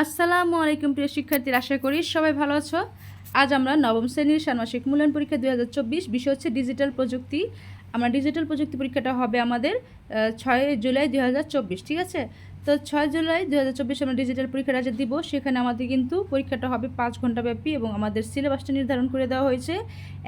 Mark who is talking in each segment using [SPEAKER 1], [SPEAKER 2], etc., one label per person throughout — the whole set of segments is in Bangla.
[SPEAKER 1] আসসালামু আলাইকুম প্রিয় শিক্ষার্থীরা, আশা করি সবাই ভালো আছো। আজ আমরা নবম শ্রেণির ষান্মাসিক মূল্যায়ন পরীক্ষা দুই হাজার চব্বিশ, বিষয় হচ্ছে ডিজিটাল প্রযুক্তি। আমরা ডিজিটাল প্রযুক্তি পরীক্ষাটা হবে আমাদের ছয় জুলাই দুই হাজার চব্বিশ, ঠিক আছে? তো ছয় জুলাই দু হাজার চব্বিশ আমরা ডিজিটাল পরীক্ষাটা যে দিব। সেখানে আমাদের কিন্তু পরীক্ষাটা হবে পাঁচ ঘণ্টা ব্যাপী এবং আমাদের সিলেবাসটা নির্ধারণ করে দেওয়া হয়েছে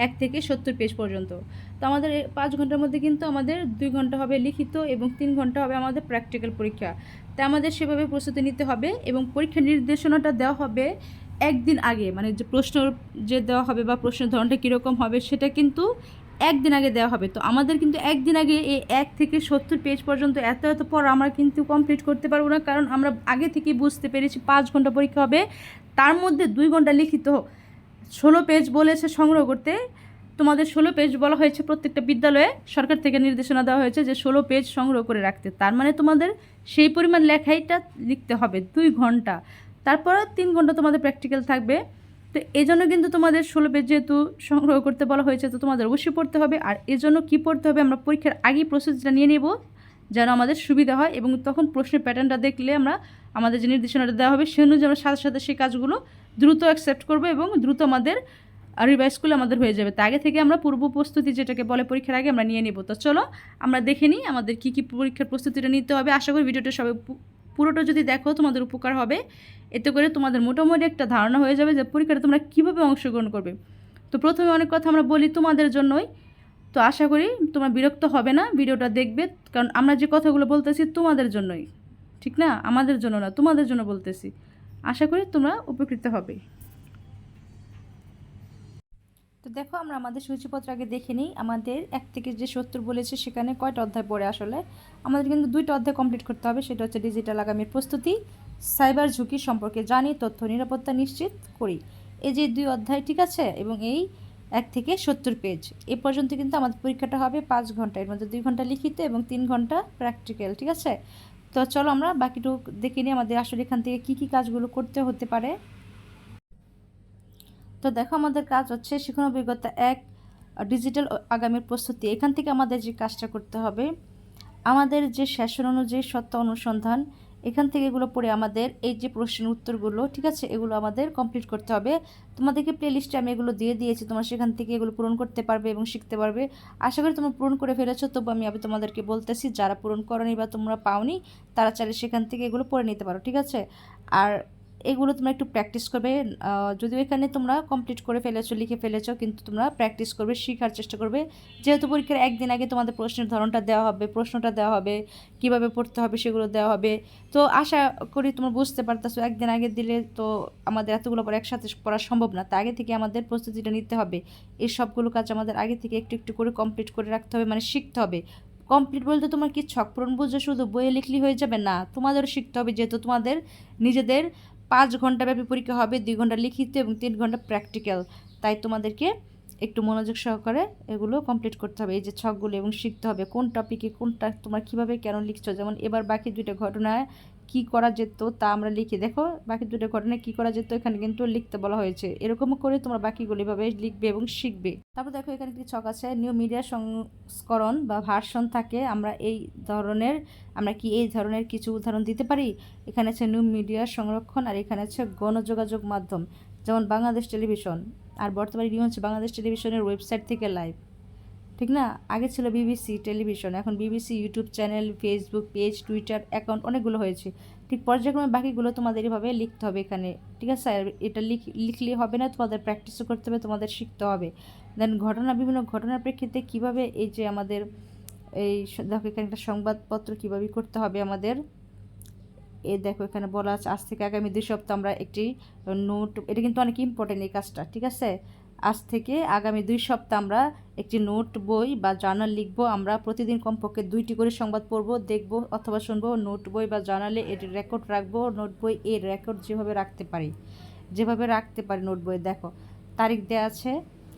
[SPEAKER 1] এক থেকে সত্তর পেজ পর্যন্ত। তো আমাদের পাঁচ ঘণ্টার মধ্যে কিন্তু আমাদের দুই ঘণ্টা হবে লিখিত এবং তিন ঘণ্টা হবে আমাদের প্র্যাকটিক্যাল পরীক্ষা। তাই আমাদের সেভাবে প্রস্তুতি নিতে হবে এবং পরীক্ষা নির্দেশনাটা দেওয়া হবে একদিন আগে মানে যে প্রশ্ন যে দেওয়া হবে বা প্রশ্নের ধরনটা কীরকম হবে সেটা কিন্তু একদিন আগে দেওয়া হবে। তো আমাদের কিন্তু একদিন আগে এই এক থেকে সত্তর পেজ পর্যন্ত এত এত পর আমরা কিন্তু কমপ্লিট করতে পারব না, কারণ আমরা আগে থেকে বুঝতে পেরেছি পাঁচ ঘণ্টা পরীক্ষা হবে। তার মধ্যে দুই ঘণ্টা লিখিত। ষোলো পেজ বলেছে সংগ্রহ করতে। তোমাদের ষোলো পেজ বলা হয়েছে, প্রত্যেকটা বিদ্যালয়ে সরকার থেকে নির্দেশনা দেওয়া হয়েছে যে ষোলো পেজ সংগ্রহ করে রাখতে। তার মানে তোমাদের সেই পরিমাণ লেখাইটা লিখতে হবে দুই ঘণ্টা। তারপরে তিন ঘণ্টা তোমাদের প্র্যাকটিক্যাল থাকবে। তো এই জন্য কিন্তু তোমাদের ষোলো পেজ যেহেতু সংগ্রহ করতে বলা হয়েছে, তো তোমাদের অবশ্যই পড়তে হবে। আর এজন্য কী পড়তে হবে আমরা পরীক্ষার আগেই প্রসেসটা নিয়ে নেব, যেন আমাদের সুবিধা হয় এবং তখন প্রশ্নের প্যাটার্নটা দেখলে আমরা আমাদের যে নির্দেশনাটা দেওয়া হবে, সে অনুযায়ী আমরা সাথে সাথে সেই কাজগুলো দ্রুত অ্যাকসেপ্ট করব এবং দ্রুত আমাদের রিভাইজ করলে আমাদের হয়ে যাবে। তো আগে থেকে আমরা পূর্ব প্রস্তুতি যেটাকে বলে পরীক্ষার আগে আমরা নিয়ে নেব। তো চলো, আমরা দেখে নিই আমাদের কী কী পরীক্ষার প্রস্তুতিটা নিতে হবে। আশা করি ভিডিওটা সবাই পুরোটা যদি দেখো তোমাদের উপকার হবে। এতে করে তোমাদের মোটামুটি একটা ধারণা হয়ে যাবে যে পরীক্ষাটা তোমরা কীভাবে অংশগ্রহণ করবে। তো প্রথমে অনেক কথা আমরা বলি তোমাদের জন্যই। তো আশা করি তোমরা বিরক্ত হবে না, ভিডিওটা দেখবে। কারণ আমরা যে কথাগুলো বলতেছি তোমাদের জন্যই। ঠিক না? আমাদের জন্য না, তোমাদের জন্য বলতেছি। আশা করি তোমরা উপকৃত হবে। তো দেখো, আমরা আমাদের সূচিপত্র আগে দেখে নিই। আমাদের এক থেকে যে সত্তর বলেছে, সেখানে কয়টা অধ্যায় পড়ে আসলে? আমাদের কিন্তু দুইটা অধ্যায় কমপ্লিট করতে হবে, সেটা হচ্ছে ডিজিটাল আগামীর প্রস্তুতি সাইবার ঝুঁকি সম্পর্কে জানি, তথ্য নিরাপত্তা নিশ্চিত করি। এই যে দুই অধ্যায়, ঠিক আছে? এবং এই এক থেকে সত্তর পেজ এ পর্যন্ত কিন্তু আমাদের পরীক্ষাটা হবে পাঁচ ঘণ্টা, এর মধ্যে দুই ঘণ্টা লিখিত এবং তিন ঘণ্টা প্র্যাকটিক্যাল ঠিক আছে? তো চলো আমরা বাকিটুকু দেখে নিই, আমাদের আসলে এখান থেকে কী কী কাজগুলো করতে হতে পারে। তো দেখো আমাদের কাজ হচ্ছে শিক্ষণ অভিজ্ঞতা এক ডিজিটাল আগামীর প্রস্তুতি। এখান থেকে আমাদের যে কাজটা করতে হবে, আমাদের যে সেশন অনুযায়ী সত্য অনুসন্ধান, এখান থেকে এগুলো পড়ে আমাদের এই যে প্রশ্নের উত্তরগুলো, ঠিক আছে? এগুলো আমাদের কমপ্লিট করতে হবে। তোমাদেরকে প্লে লিস্টে আমি এগুলো দিয়ে দিয়েছি, তোমরা সেখান থেকে এগুলো পূরণ করতে পারবে এবং শিখতে পারবে। আশা করি তোমরা পূরণ করে ফেলেছো, তবু আমি আমি তোমাদেরকে বলতেছি, যারা পূরণ করনি বা তোমরা পাওনি, তারা চাইলে সেখান থেকে এগুলো পড়ে নিতে পারো, ঠিক আছে? আর এগুলো তোমরা একটু প্র্যাকটিস করবে। যদিও এখানে তোমরা কমপ্লিট করে ফেলেছো, লিখে ফেলেছো, কিন্তু তোমরা প্র্যাকটিস করবে, শেখার চেষ্টা করবে। যেহেতু পরীক্ষার একদিন আগে তোমাদের প্রশ্নের ধরনটা দেওয়া হবে, প্রশ্নটা দেওয়া হবে, কীভাবে পড়তে হবে সেগুলো দেওয়া হবে। তো আশা করি তোমরা বুঝতে পারতেছো, একদিন আগে দিলে তো আমাদের এতগুলো পর একসাথে পড়া সম্ভব না। তা আগে থেকে আমাদের প্রস্তুতিটা নিতে হবে। এই সবগুলো কাজ আমাদের আগে থেকে একটু একটু করে কমপ্লিট করে রাখতে হবে মানে শিখতে হবে। কমপ্লিট বলতে তোমার কি ছক পূরণ বুঝে শুধু বইয়ে লিখলি হয়ে যাবে? না, তোমাদেরও শিখতে হবে, যেহেতু তোমাদের নিজেদের পাঁচ ঘণ্টা ব্যাপী পরীক্ষা হবে, দুই ঘণ্টা লিখিত এবং তিন ঘণ্টা প্র্যাকটিক্যাল তাই তোমাদেরকে একটু মনোযোগ সহকারে এগুলো কমপ্লিট করতে হবে। এই যে ছকগুলো এবং শিখতে হবে, কোন টপিকে কোনটা, তোমার কীভাবে কেন লিখছো? যেমন এবার বাকি দুইটা ঘটনায় কি করা যেত তা আমরা লিখি। দেখো, বাকি দুটো ঘটনায় কি করা যেত এখানে কিন্তু লিখতে বলা হয়েছে। এরকম করে তোমরা বাকিগুলো এভাবে লিখবে এবং শিখবে। তারপর দেখো, এখানে একটি ছক আছে। নিউ মিডিয়া সংস্করণ বা ভার্সন থাকে। আমরা এই ধরনের, আমরা কি এই ধরনের কিছু উদাহরণ দিতে পারি? এখানে আছে নিউ মিডিয়া সংরক্ষণ আর এখানে আছে গণযোগাযোগ মাধ্যম। যেমন বাংলাদেশ টেলিভিশন। আর বর্তমানে নিয়ে হচ্ছে বাংলাদেশ টেলিভিশনের ওয়েবসাইট থেকে লাইভ ঠিক না? আগে ছিল বিবিসি টেলিভিশন, এখন BBC YouTube channel Facebook page Twitter account অনেকগুলো হয়েছে। ঠিক পর্যায়ক্রমে বাকিগুলো তোমাদের এভাবে লিখতে হবে এখানে। ঠিক আছে? আর এটা লিখ, লিখলে হবে না, তোমাদের প্র্যাকটিসও করতে হবে, তোমাদের শিখতে হবে। দেন ঘটনা, বিভিন্ন ঘটনার প্রেক্ষিতে কীভাবে এই যে আমাদের এই দেখো এখানে একটা সংবাদপত্র কীভাবে করতে হবে আমাদের। এ দেখো এখানে বলা আছে, আজ থেকে আগামী দুই সপ্তাহ আমরা একটি নোট, এটা কিন্তু অনেক ইম্পর্টেন্ট এই কাজটা, ঠিক আছে? আজ থেকে আগামী দুই সপ্তাহ আমরা একটি নোট, বই বা জার্নাল লিখব। আমরা প্রতিদিন কমপক্ষে দুইটি করে সংবাদ পড়ব, দেখব অথবা শুনব। নোট, বই বা জার্নালে এর রেকর্ড রাখব। নোট, বই এর রেকর্ড যেভাবে রাখতে পারি, যেভাবে রাখতে পারি নোট, বই, দেখো। তারিখ দেওয়া আছে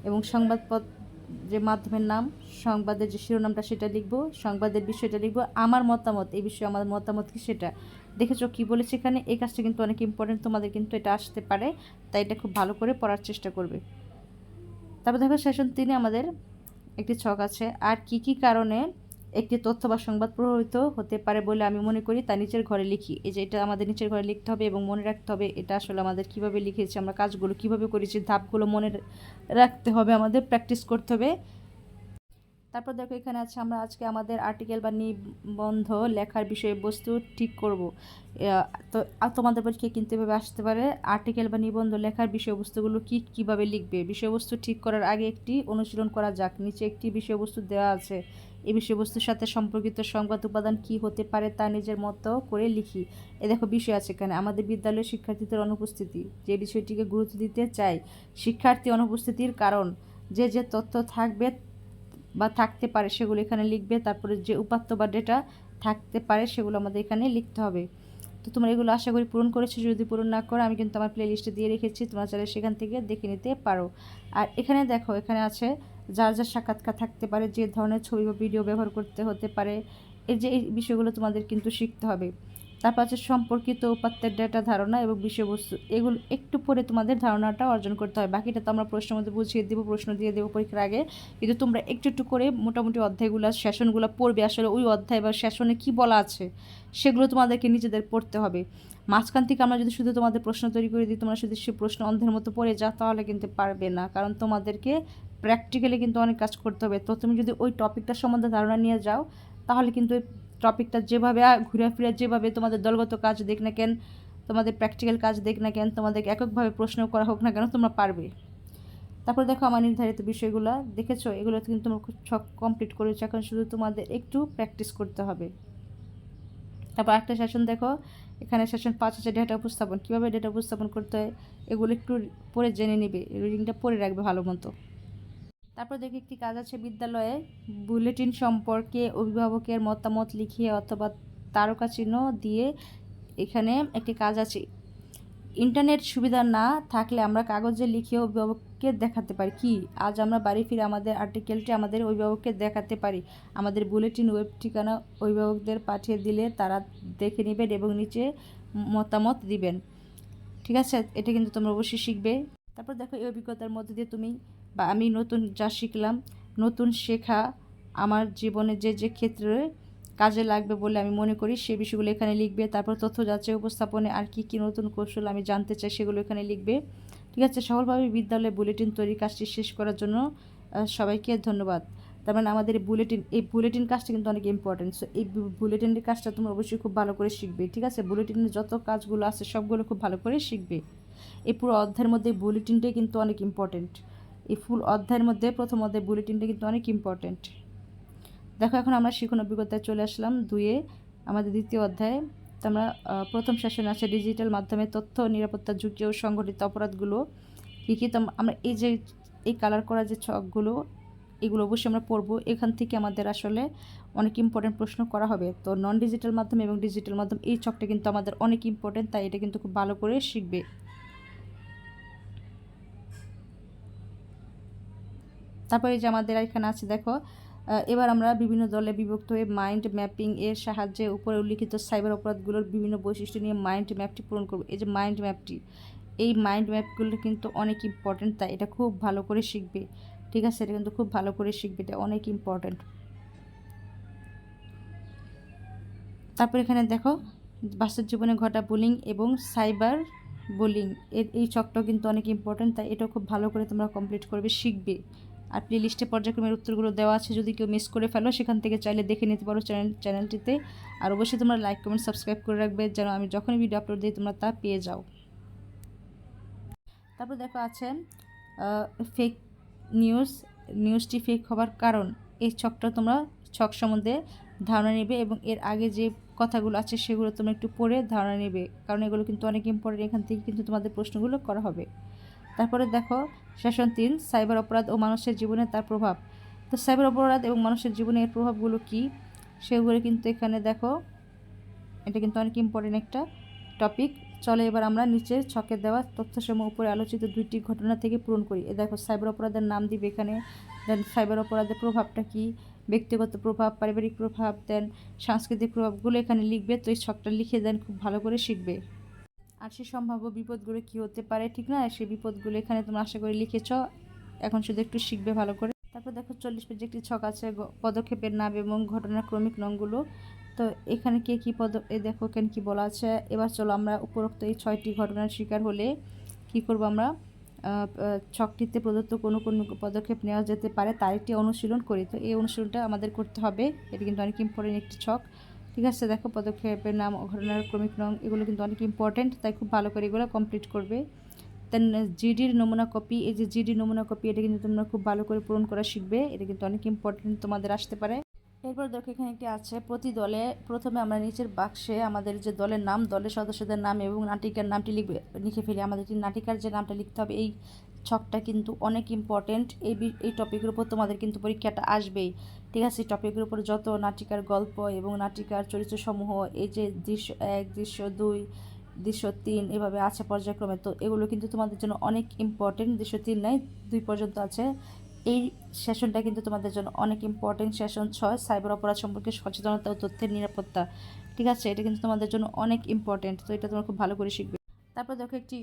[SPEAKER 1] এবং সংবাদপত্র যে মাধ্যমের নাম, সংবাদের যে শিরোনামটা সেটা লিখব, সংবাদের বিষয়টা লিখব। আমার মতামত, এই বিষয়ে আমার মতামত কি সেটা? দেখেছ কি বলেছে এখানে? এই কাজটা কিন্তু অনেক ইম্পর্টেন্ট তোমাদের কিন্তু এটা আসতে পারে। তাই এটা খুব ভালো করে পড়ার চেষ্টা করবে। তারপর দেখো সেশন তিনে আমাদের একটি ছক আছে। আর কি কি কারণে একটি তথ্য বা সংবাদ প্রভাবিত হতে পারে বলে আমি মনে করি তা নিচের ঘরে লিখি। এই যে এটা আমাদের নিচের ঘরে লিখতে হবে এবং মনে রাখতে হবে, এটা আসলে আমাদের কীভাবে লিখেছি, আমরা কাজগুলো কীভাবে করেছি, ধাপগুলো মনে রাখতে হবে, আমাদের প্র্যাকটিস করতে হবে। তারপর দেখো এখানে আছে, আমরা আজকে আমাদের আর্টিকেল বা নিবন্ধ লেখার বিষয়বস্তু ঠিক করব। তো তোমাদের পরীক্ষা কিন্তু এভাবে আসতে পারে। আর্টিকেল বা নিবন্ধ লেখার বিষয়বস্তুগুলো কি কীভাবে লিখবে? বিষয়বস্তু ঠিক করার আগে একটি অনুশীলন করা যাক। নিচে একটি বিষয়বস্তু দেওয়া আছে। এই বিষয়বস্তুর সাথে সম্পর্কিত সংবাদ উপাদান কি হতে পারে তা নিজের মতো করে লিখি। এ দেখো বিষয় আছে এখানে, আমাদের বিদ্যালয়ের শিক্ষার্থীদের অনুপস্থিতি। যে বিষয়টিকে গুরুত্ব দিতে চাই শিক্ষার্থী অনুপস্থিতির কারণ। যে যে তথ্য থাকবে বা থাকতে পারে, সেগুলো এখানে লিখবে। তারপরে যে উপাত্ত বা ডেটা থাকতে পারে, সেগুলো আমাদের এখানে লিখতে হবে। তো তোমরা এগুলো আশা করি পূরণ করেছ। যদি পূরণ না করো, আমি কিন্তু আমার প্লে লিস্টে দিয়ে রেখেছি। তোমরা চাইলে সেখান থেকে দেখে নিতে পারো। আর এখানে দেখো, এখানে আছে যার যার সাক্ষাৎকার থাকতে পারে, যে ধরনের ছবি বা ভিডিও ব্যবহার করতে হতে পারে। এই যে, এই বিষয়গুলো তোমাদের কিন্তু শিখতে হবে। তারপর আছে সম্পর্কিত উপাত্তের ডেটা ধারণা এবং বিষয়বস্তু, এগুলো একটু পরে তোমাদের ধারণাটা অর্জন করতে হয়। বাকিটা তো আমরা প্রশ্নের মধ্যে বুঝিয়ে দেবো, প্রশ্ন দিয়ে দেবো পরীক্ষার আগে। কিন্তু তোমরা একটু একটু করে মোটামুটি অধ্যায়গুলো, সেশনগুলো পড়বে। আসলে ওই অধ্যায় বা সেশনে কী বলা আছে, সেগুলো তোমাদেরকে নিজেদের পড়তে হবে। মাঝখান থেকে আমরা যদি শুধু তোমাদের প্রশ্ন তৈরি করে দিই, তোমরা শুধু সে প্রশ্ন অন্ধের মতো পড়ে যাও, তাহলে কিন্তু পারবে না। কারণ তোমাদেরকে প্র্যাকটিক্যালি কিন্তু অনেক কাজ করতে হবে। তো তুমি যদি ওই টপিকটার সম্বন্ধে ধারণা নিয়ে যাও, তাহলে কিন্তু টপিকটা যেভাবে ঘুরে ফিরে যেভাবে তোমাদের দলগত কাজ দেখ না কেন, তোমাদের প্র্যাকটিক্যাল কাজ দেখ না কেন তোমাদের এককভাবে প্রশ্ন করা হোক না কেন, তোমরা পারবে। তারপর দেখো আমার নির্ধারিত বিষয়গুলো, দেখেছ? এগুলো কিন্তু তোমরা ছক কমপ্লিট করেছ। এখন শুধু তোমাদের একটু প্র্যাকটিস করতে হবে। তারপর একটা সেশন দেখো, এখানে সেশন পাঁচ আছে ডেটা উপস্থাপন। কীভাবে ডেটা উপস্থাপন করতে হয়, এগুলো একটু পরে জেনে নেবে। রিডিংটা পরে রাখবে ভালো মতো। তারপর দেখি একটি কাজ আছে বিদ্যালয়ে। বুলেটিন সম্পর্কে অভিভাবকের মতামত লিখিয়ে অথবা তারকা চিহ্ন দিয়ে এখানে একটি কাজ আছে। ইন্টারনেট সুবিধা না থাকলে আমরা কাগজে লিখে অভিভাবককে দেখাতে পারি। কি? আজ আমরা বাড়ি ফিরে আমাদের আর্টিকেলটি আমাদের অভিভাবককে দেখাতে পারি। আমাদের বুলেটিন ওয়েব ঠিকানা অভিভাবকদের পাঠিয়ে দিলে তারা দেখে নেবেন এবং নিচে মতামত দিবেন। ঠিক আছে? এটা কিন্তু তোমরা অবশ্যই শিখবে। তারপর দেখো এই অভিজ্ঞতার মধ্যে দিয়ে তুমি বা আমি নতুন যা শিখলাম, নতুন শেখা আমার জীবনে যে যে ক্ষেত্রে কাজে লাগবে বলে আমি মনে করি, সে বিষয়গুলো এখানে লিখবে। তারপর তথ্য যাচ্ছে উপস্থাপনে আর কি কি নতুন কৌশল আমি জানতে চাই সেগুলো এখানে লিখবে। ঠিক আছে, সফলভাবে বিদ্যালয়ে বুলেটিন তৈরির কাজটি শেষ করার জন্য সবাইকে ধন্যবাদ। তার মানে আমাদের বুলেটিন, এই বুলেটিন কাজটা কিন্তু অনেক ইম্পর্টেন্ট সো এই বুলেটিনের কাজটা তোমরা অবশ্যই খুব ভালো করে শিখবে। ঠিক আছে, বুলেটিনের যত কাজগুলো আছে সবগুলো খুব ভালো করে শিখবে। এই পুরো অধ্যায়ের মধ্যে বুলেটিনটাই কিন্তু অনেক ইম্পর্টেন্ট এই ফুল অধ্যায়ের মধ্যে প্রথম অধ্যায় বুলেটিনটা কিন্তু অনেক ইম্পর্টেন্ট দেখো, এখন আমরা শিখন অভিজ্ঞতায় চলে আসলাম দুয়ে আমাদের দ্বিতীয় অধ্যায়ে। তো আমরা প্রথম সেশন আছে ডিজিটাল মাধ্যমে তথ্য, নিরাপত্তা, ঝুঁকি ও সংগঠিত অপরাধগুলো কী কী। তো আমরা এই যে, এই কালার করা যে ছকগুলো, এগুলো অবশ্যই আমরা পড়ব। এখান থেকে আমাদের আসলে অনেক ইম্পর্টেন্ট প্রশ্ন করা হবে। তো নন ডিজিটাল মাধ্যম এবং ডিজিটাল মাধ্যম, এই ছকটা কিন্তু আমাদের অনেক ইম্পর্টেন্ট তাই এটা কিন্তু খুব ভালো করে শিখবে। তারপরে যে আমাদের এখানে আছে, দেখো। এবার আমরা বিভিন্ন দলে বিভক্ত হয়ে মাইন্ড ম্যাপিং এর সাহায্যে উপরে উল্লিখিত সাইবার অপরাধগুলোর বিভিন্ন বৈশিষ্ট্য নিয়ে মাইন্ড ম্যাপটি পূরণ করব। এই যে মাইন্ড ম্যাপটি এই মাইন্ড ম্যাপগুলো কিন্তু অনেক ইম্পর্টেন্ট তাই এটা খুব ভালো করে শিখবে। ঠিক আছে? এটা কিন্তু খুব ভালো করে শিখবে, এটা অনেক ইম্পর্টেন্ট তারপর এখানে দেখো, বাস্তব জীবনে ঘটা বুলিং এবং সাইবার বুলিং এই চকটাও কিন্তু অনেক ইম্পর্টেন্ট তাই এটাও খুব ভালো করে তোমরা কমপ্লিট করবে, শিখবে। আর প্লে লিস্টে পর্যায়ক্রমের উত্তরগুলো দেওয়া আছে, যদি কেউ মিস করে ফেলো, সেখান থেকে চাইলে দেখে নিতে পারো চ্যানেল চ্যানেলটিতে আর অবশ্যই তোমরা লাইক কমেন্ট সাবস্ক্রাইব করে রাখবে, যেন আমি যখনই ভিডিও আপলোড দিই, তোমরা তা পেয়ে যাও। তারপর দেখো আছে ফেক নিউজ নিউজটি ফেক হবার কারণ। এই ছকটা তোমরা, ছক সম্বন্ধে ধারণা নেবে এবং এর আগে যে কথাগুলো আছে, সেগুলো তোমরা একটু পড়ে ধারণা নেবে। কারণ এগুলো কিন্তু অনেক ইম্পর্টেন্ট এখান থেকে কিন্তু তোমাদের প্রশ্নগুলো করা হবে। তারপরে দেখো সেশন তিন, সাইবার অপরাধ ও মানুষের জীবনে তার প্রভাব। তো সাইবার অপরাধ এবং মানুষের জীবনে এর প্রভাবগুলো কী? সেগুলো কিন্তু এখানে দেখো, এটা কিন্তু অনেক ইম্পর্টেন্ট একটা টপিক চলে এবার আমরা নিচের ছকে দেওয়া তথ্যসমূহ উপরে আলোচিত দুইটি ঘটনা থেকে পূরণ করি। এ দেখো, সাইবার অপরাধের নাম দিবে এখানে। দেন সাইবার অপরাধের প্রভাবটা কি? ব্যক্তিগত প্রভাব, পারিবারিক প্রভাব দেন সাংস্কৃতিক প্রভাবগুলো এখানে লিখবে। তো এই ছকটা লিখে দেন, খুব ভালো করে শিখবে। আর সে সম্ভাব্য বিপদগুলো কী হতে পারে, ঠিক না? সেই বিপদগুলো এখানে তোমরা আশা করি লিখেছ। এখন শুধু একটু শিখবে ভালো করে। তারপর দেখো, চল্লিশ পেজে একটি ছক আছে পদক্ষেপের নাম এবং ঘটনার ক্রমিক নংগুলো তো এখানে কে কী পদ, এ দেখো, কেন কী বলা আছে। এবার চলো আমরা উপরোক্ত এই ছয়টি ঘটনার শিকার হলে কি করব আমরা? ছকটিতে প্রদত্ত কোনো কোনো পদক্ষেপ নেওয়া যেতে পারে, তার একটি অনুশীলন করি। তো এই অনুশীলনটা আমাদের করতে হবে। এটা কিন্তু অনেক ইম্পর্টেন্ট একটি ছক। ঠিক আছে, দেখো পদক্ষেপের নাম, ঘটনার ক্রমিক নং এগুলো কিন্তু অনেক ইম্পর্টেন্ট তাই খুব ভালো করে এগুলো কমপ্লিট করবে। দেন জিডির নমুনা কপি এই যে জিডি নমুনা কপি এটা কিন্তু তোমরা খুব ভালো করে পূরণ করা শিখবে, এটা কিন্তু অনেক ইম্পর্টেন্ট তোমাদের আসতে পারে। এরপর দেখো এখানে একটি আছে, প্রতি দলে প্রথমে আমরা নিচের বাক্সে আমাদের যে দলের নাম, দলের সদস্যদের নাম এবং নাটিকার নামটি লিখবে, লিখে ফেলি। আমাদের যে নাটিকার যে নামটা লিখতে হবে, এই ছকটা কিন্তু অনেক ইম্পর্টেন্ট এই এই টপিকের উপর তোমাদের কিন্তু পরীক্ষাটা আসবেই। ঠিক আছে টপিকের উপর যত নাটিকার গল্প এবং নাটিকার চরিত্রসমূহ, এই যে দৃশ্য এক, দৃশ্য দুই, দৃশ্য তিন, এভাবে আছে পর্যায়ক্রমে, তো এগুলো কিন্তু তোমাদের জন্য অনেক ইম্পর্টেন্ট দৃশ্য তিন নাই, দুই পর্যন্ত আছে। এই সেশনটা কিন্তু তোমাদের জন্য অনেক ইম্পর্টেন্ট সেশন ছয় সাইবার অপরাধ সম্পর্কে সচেতনতা ও তথ্যের নিরাপত্তা। ঠিক আছে, এটা কিন্তু তোমাদের জন্য অনেক ইম্পর্টেন্ট তো এটা তোমরা খুব ভালো করে শিখবে। তারপর দেখো একটি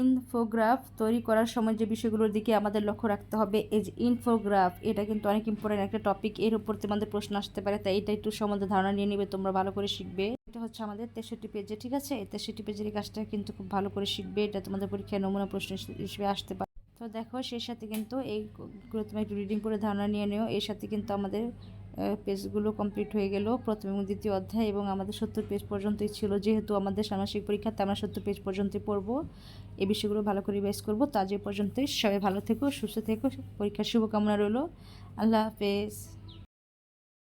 [SPEAKER 1] ইনফোগ্রাফ তৈরি করার সময় যে বিষয়গুলোর দিকে আমাদের লক্ষ্য রাখতে হবে, এই যে ইনফোগ্রাফ, এটা কিন্তু অনেক ইম্পর্টেন্ট একটা টপিক এর উপর তোমাদের প্রশ্ন আসতে পারে, তাই এটা একটু সম্বন্ধে ধারণা নিয়ে নিবে, তোমরা ভালো করে শিখবে। এটা হচ্ছে আমাদের তেষট্টি পেজে ঠিক আছে? তেষট্টি পেজের কাজটা কিন্তু খুব ভালো করে শিখবে, এটা তোমাদের পরীক্ষায় নমুনা প্রশ্ন হিসেবে আসতে পারে। তো দেখো, সেই সাথে কিন্তু এইগুলো তুমি একটু রিডিং করে ধারণা নিয়ে নিও, এর সাথে কিন্তু আমাদের পেজগুলো কমপ্লিট হয়ে গেল, প্রথম এবং দ্বিতীয় অধ্যায়, এবং আমাদের সত্তর পেজ পর্যন্তই ছিল। যেহেতু আমাদের ষান্মাসিক পরীক্ষাতে আমরা সত্তর পেজ পর্যন্তই পড়ব। এই বিষয়গুলো ভালো করে রিভাইজ করব। তা যে পর্যন্তই, সবাই ভালো থেকো, সুস্থ থেকো, পরীক্ষার শুভকামনা রইল। আল্লাহ হাফেজ।